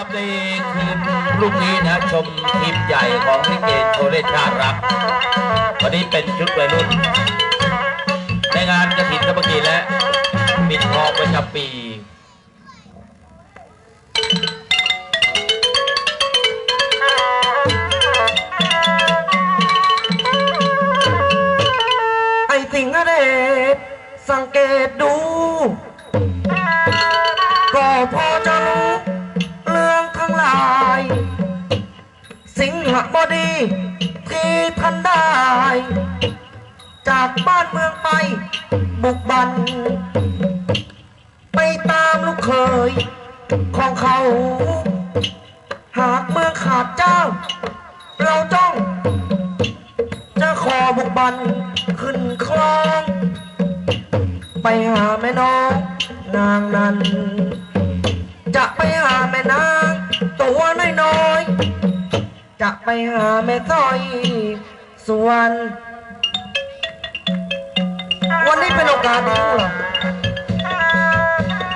รับในคืนพรุ่งนี้นะชมทีมใหญ่ของลิเกโชเลชาติรักวันนี้เป็นชุดวัยรุ่น ในงานกระถินสมัคคีและปิดทองประจำปีไอ้สิงห์เดชสังเกตดูากบ้านเมืองไป บุกบัน ไปตามลูกเคย ของเขา หากเมืองขาดเจ้า เราจ้อง จะขอบุกบันขึ้นคลอง ไปหาแม่น้องนางนั้น จะไปหาแม่นางตัวน้อยๆจะไปหาแม่สร้อยส่วน วันนี้เป็นโอกาสดีของเรา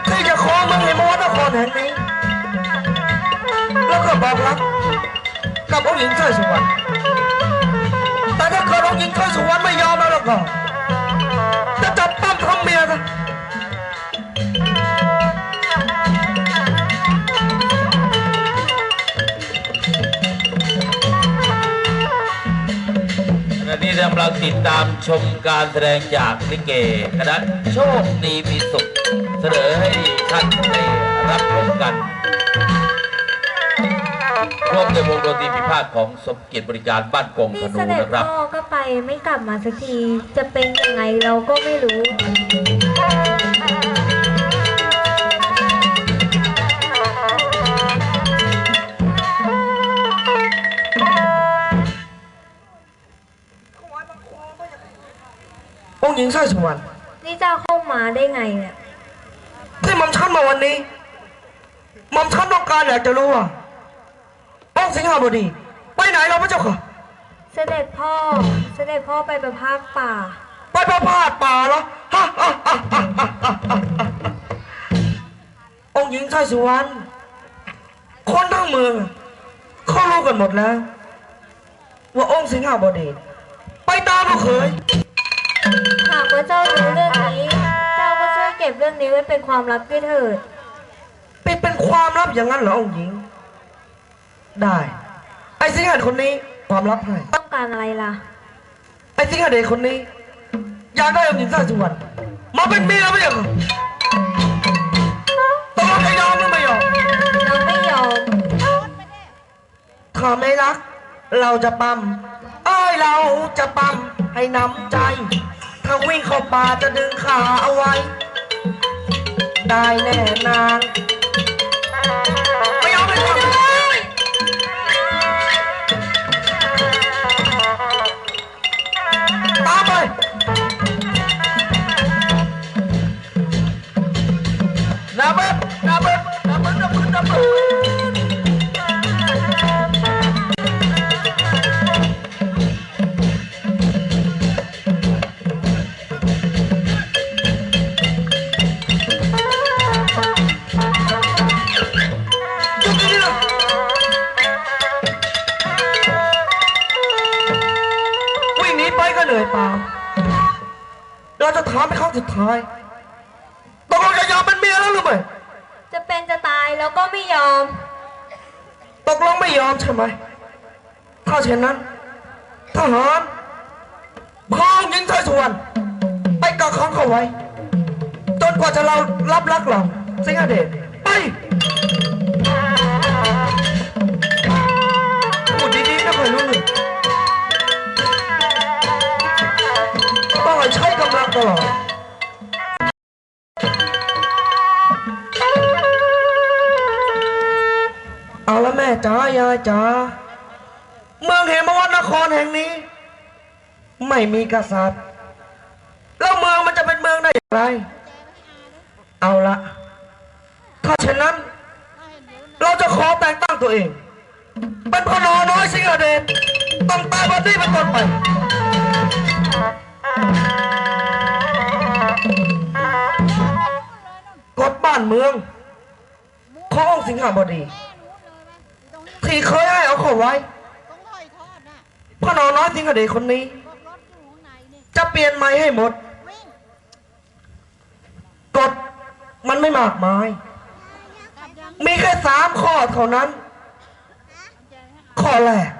ที่จะขอเมืองเหมวัดนครแห่งนี้ แล้วก็บอกรักกับองค์หญิงสร้อสุวรรณแต่ถ้าเกิดองค์หญิงเทยสุวรรณไม่ยอมแล้วล่ะก็ ลังติดตามชมการแสดงจากลิเกคณะโชคดีมีสุข เสนอให้ท่านได้รับชมกันร่วมในวงดนตรีพิพาทของสมเกียรติบริการบ้านกงธนี่นูเสด็จนะครับ พ่อก็ไปไม่กลับมาสักที จะเป็นยังไงเราก็ไม่รู้ ค์หญิงสร้อยสุวรรณนี่เจ้าเข้ามาได้ไงเนี่ยที่หม่อมชันมาวันนี้หม่อมชันต้องการอยากจะรู้ว่าองค์สิงหบดี ไปไหนเราพระเจ้าค่ะ เสด็จพ่อ เสด็จพ่อไปประพาสป่า ไปประพาสป่าเหรอฮะฮะฮะฮะฮะฮะฮะองค์หญิงสร้อยสุวรรณคนทั้งเมืองเขารู้กันหมดแล้ว ว่าองค์สิงหบดี ไปตามลูกเขยหาก ว่าเจ้ารู้เรื่องนี้ เจ้าก็ช่วยเก็บเรื่องนี้ไว้เป็นความลับด้วยเถิดปิดเป็นความลับอย่างนั้นเหรอองค์หญิง ได้ ไอ้สิงหาคนนี้ความลับให้ต้องการอะไรล่ะ ไอ้สิงหาเดชคนนี้ อยากได้องค์หญิงสร้อยสุวรรณมาเป็นเมียไม่ใช่เหรอตกลงจะยอมหรือไม่ยอมเราไม่ยอมถ้าไม่รัก เราจะปั๊มเอ้ยเราจะปั๊มให้น้ำใจ ถ้าวิ่งเข้าป่าจะดึงขาเอาไว้ ได้แน่นาง ท้ายตกลงจะยอมเป็นเมียแล้วหรือไม่จะเป็นจะตายเราก็ไม่ยอม ตกลงไม่ยอมใช่ไหมถ้าเช่นนั้นทหารพายิงไทยสวรรณไปกักขังเขาไว้ จนกว่าจะเรารับรักเราสิงหเดชไป เอาละแม่จ๋ายายจ๋าเมืองเหมวัดนครแห่งนี้ ไม่มีกษัตริย์ แล้วเมืองมันจะเป็นเมืองได้อย่างไร เอาละถ้าเช่นนั้น เราจะขอแต่งตั้งตัวเอง เป็นพนอน้อยสิงห์เดชต้องตายวันนี้เป็นต้นไปกฎบ้านเมืองขององค์สิงหบดี ที่เคยให้เอาเข้าไว้ต้องลอยทอดน่ะพ่อหนอน้อยสิงห์เดชคนนี้ บอกรถอยู่ข้างในนี่จะเปลี่ยนไม้ให้หมด วิ่งกฎมันไม่มากมาย กลับยังมีแค่สามข้อเท่านั้น ข้อแรก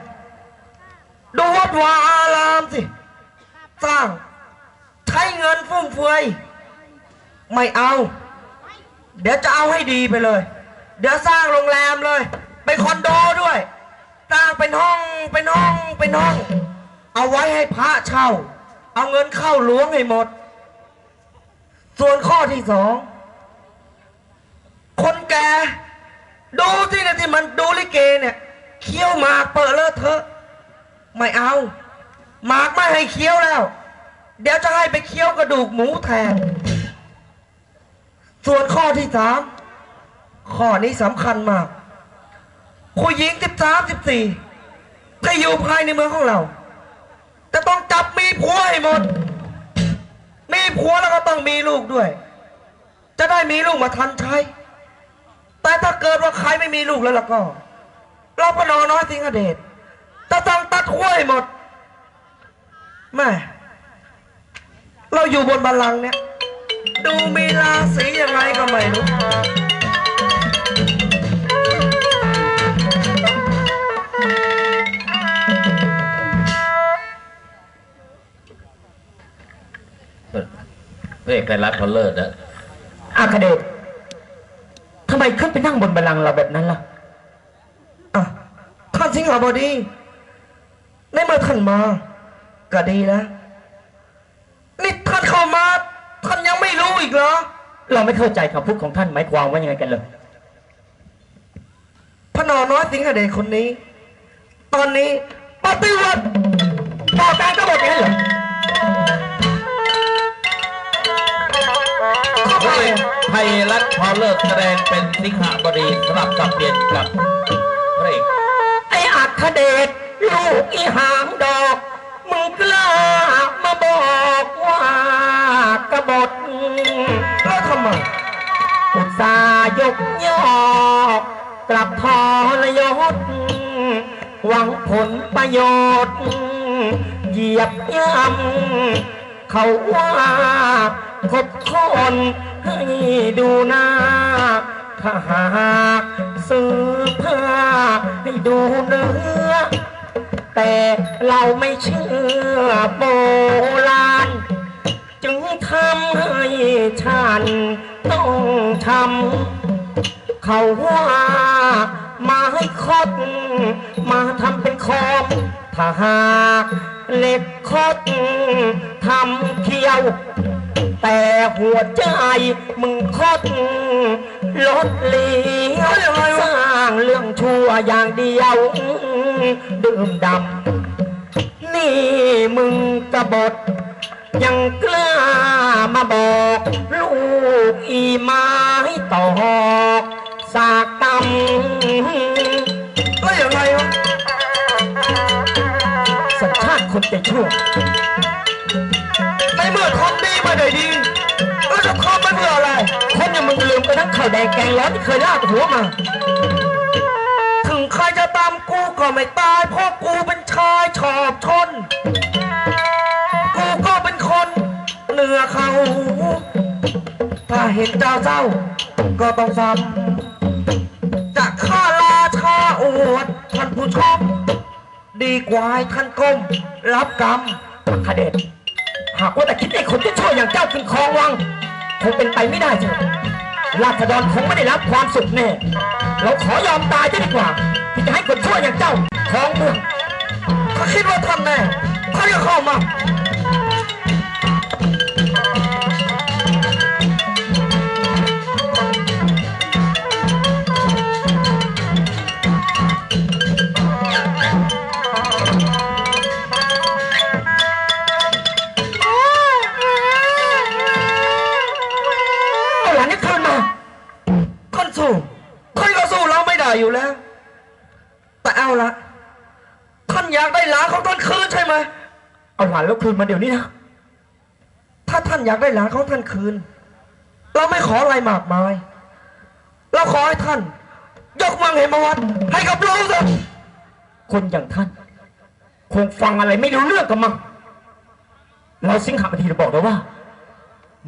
ดูวัดวาอารามสิ สร้าง ใช้เงินฟุ่มเฟือย ไม่เอา เดี๋ยวจะเอาให้ดีไปเลย เดี๋ยวสร้างโรงแรมเลย เป็นคอนโดด้วยสร้างเป็นห้องเป็นห้องเป็นห้อง เอาไว้ให้พระเช่า เอาเงินเข้าหลวงให้หมด ส่วนข้อที่สอง คนแก่ดูที่นะที่มันดูลิเกเนี่ยเคี้ยวหมากเปิดเลอะเทอะ ไม่เอา หมากไม่ให้เคี้ยวแล้ว เดี๋ยวจะให้ไปเคี้ยวกระดูกหมูแทน ส่วนข้อที่สามข้อนี้สำคัญมาก ผู้หญิงสิบสามสิบสี่ถ้าอยู่ภายในเมืองของเรา จะต้องจับมีผัวให้หมด มีผัวแล้วก็ต้องมีลูกด้วย จะได้มีลูกมาทันใช้ แต่ถ้าเกิดว่าใครไม่มีลูกแล้วล่ะก็ เราพนอน้อยสิงหเดชจะต้องตัดห้วยหมดแม่เราอยู่บนบัลลังก์เนี่ย ดูมีราศียังไงก็ไม่รู้ เอกไทยรัฐเขาเลิศนะอาคเดชทำไมขึ้นไปนั่งบนบัลลังก์เราแบบนั้นล่ะอะท่านสิงหาบดีในเมื่อท่านมา ก็ดีแล้วนี่ท่านเข้ามาท่านยังไม่รู้อีกเหรอ เราไม่เข้าใจคำพูดของท่านหมายความว่ายังไงกันเลยพระนอน้อยสิงหเดชคนนี้ ตอนนี้ปฏิวัติต่อการกบฏอย่างนั้นเหรอ ไทยรัฐพอเลิกแสดงเป็นสิงหบดีสลับสับเปลี่ยนกับพระเอกไอ้อัคเดชลูกอีหางดอกมึงกล้ามาบอกว่ากบฏแล้วทำไมอุตสาห์ยกยอกกลับทรยศหวังผลประโยชน์ เหยียบย่ำเขาว่า คบคนให้ดูหน้า ถ้าหากซื้อผ้าให้ดูเนื้อ แต่เราไม่เชื่อโบราณ จึงทำให้ฉันต้องทำเขาว่ามาให้คดมาทำเป็นคอมถ้าหากเหล็กคดทำเคียว แต่หัวใจมึงคดลดเลี้ยวสร้างเรื่องชั่วอย่างเดียว ดื่มดำ นี่มึงกบฏยังกล้ามาบอก ลูกอีไม้ตอกสากตำแล้วยังไงวะสัญชาติคนใจชั่วาวแดงแกงร้อนที่เคยลากหัวมา ถึงใครจะตามกูก็ไม่ตาย เพราะกูเป็นชายชอบชน กูก็เป็นคนเหนือเขา ถ้าเห็นเจ้าเจ้า ก็ต้องซ้ำจะฆ่าราชาอวดท่านผู้ชม ดีกว่าให้ท่านก้ม รับกรรมขเดชหากว่าแต่คิดไอ้คนที่ช่วอย่างเจ้าขึ้นครองวังคงเป็นไปไม่ได้เจ้ะ ราษฎรคงไม่ได้รับความสุขแน่ เราขอยอมตายจะดีกว่า ที่จะให้คนชั่วอย่างเจ้าครองเมืองเขาคิดว่าทำแน่เขาจะเข้ามา ไหมเอาหลานแล้วคืนมาเดี๋ยวนี้นะ ถ้าท่านอยากได้หลานของท่านคืน เราไม่ขออะไรมากมาย เราขอให้ท่าน ยกมืองเหมวัดให้กับเราเถอะคนอย่างท่าน คงฟังอะไรไม่รู้เรื่องกันมั้งเราสิงหบดีเราบอกแล้วว่า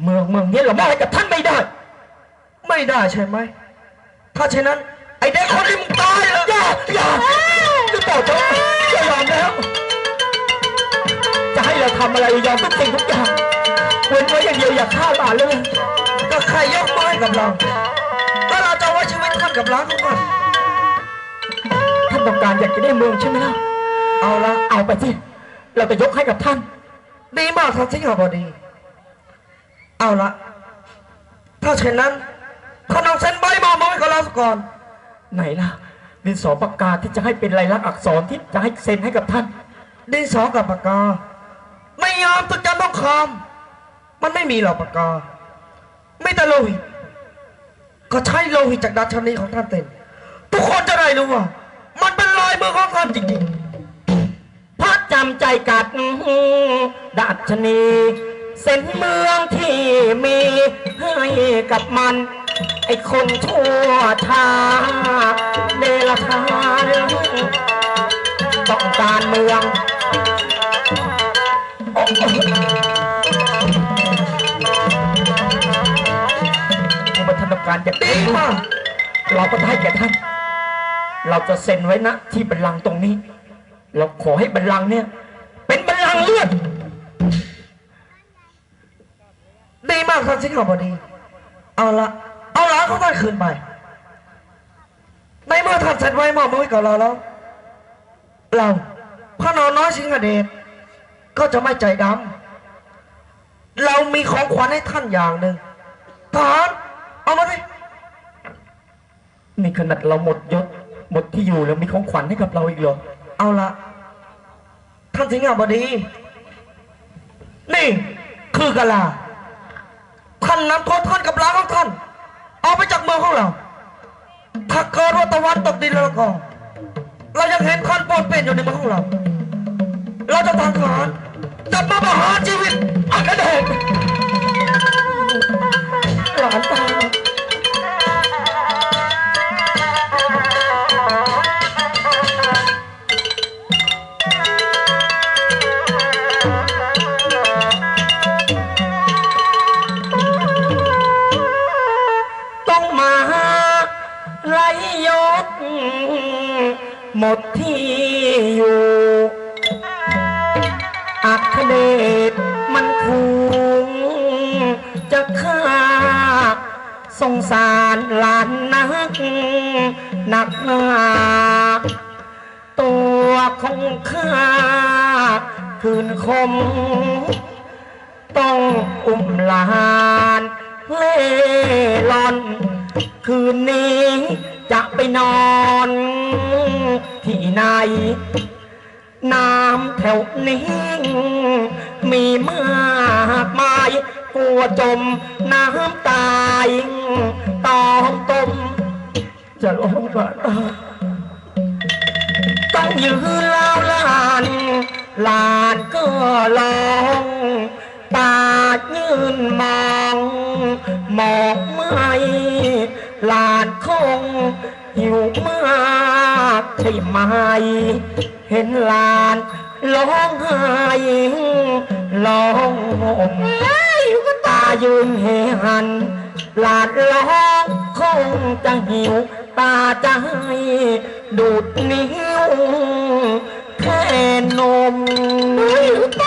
เมืองเมืองนี้เรามอบให้กับท่านไม่ได้ ไม่ได้ใช่ไหมถ้าเช่นนั้น ไอ้เด็กคนนี้มึงตายเลย ทำอะไรยอมทุกสิ่งทุกอย่างเว้นไว้อย่างเดียวอย่าฆ่าหลานเลยก็ใครยกมือให้กับเราแล้วเราจะไว้ชีวิตท่านกับร้านของท่านท่านต้องการอยากจะได้เมืองใช่ไหมล่ะเอาละเอาไปสิเราจะยกให้กับท่าน ดีมากท่านสิงหบดี เอาละถ้าเช่นนั้นท่านเอาเซ็นใบมามาไว้กับเราก่อน ไหนล่ะดินสอปากกาที่จะให้เป็นลายลักษณ์อักษรที่จะให้เซ็นให้กับท่านดินสอกับปากกา ไม่ยอมตุกจันต้องคำมันไม่มีหรอกปากกาไม่แต่โลหิต ก็ใช้โลหิตจากดัชนีของท่านเต็นทุกคนจะได้รู้ว่า มันเป็นรอยมือของท่านจริงๆพระจำใจกัดดัชนี เส้นเมืองที่มีให้กับมัน ไอ้คนชั่วช้าเดลทานต้องการเมือง โอ้โหมันทำการจะๆดีมากเราก็จะให้แก่ท่าน เราจะเซ็นไว้นะที่บัลลังก์ตรงนี้ เราขอให้บัลลังก์เนี่ย เป็นบัลลังก์เลือด ดีมากท่านสิงห์บดีเอาละเอาลานของท่านคืนไปในเมื่อท่านเสร็จไว้มอบมือให้กับเราแล้ว เราพระนอนน้อยสิงหเดช ก็จะไม่ใจดำเรามีของขวัญให้ท่านอย่างหนึ่งทหารเอามาสินี่ขนาดเราหมดยศหมดที่อยู่แล้วมีของขวัญให้กับเราอีกเหรอ เอาละท่านสิงห์บดี นี่คือกะลา ท่านนำโทษท่านกับลาของท่าน เอาไปจากเมืองของเรา ถ้าเกิดว่าตะวันตกดินแล้วก็ เรายังเห็นท่านปนเป็นอยู่ในเมืองของเรา เราจะทางทหาร จะมาประหารชีวิตอักเดกหลานตา สารหลานนักหนักหนาตัวของข้าคืนคม ต้องอุ้มหลานเล่ร่อน คืนนี้จะไปนอนที่ไหนน้ำแถวนี้มีมากมาย กลัวจมน้ำตาย จะร้องก่อนต้องยืนเล่าลานลานก็ร้องตายืนมองมองไม่หลานคงหิวมากใช่ไหม เห็นหลานร้องไห้ร้องห่มตายืนเหหันหลานร้องคงจะหิว ตาใจดูดนิ้วแค่นม เฮ้ยหลวงตา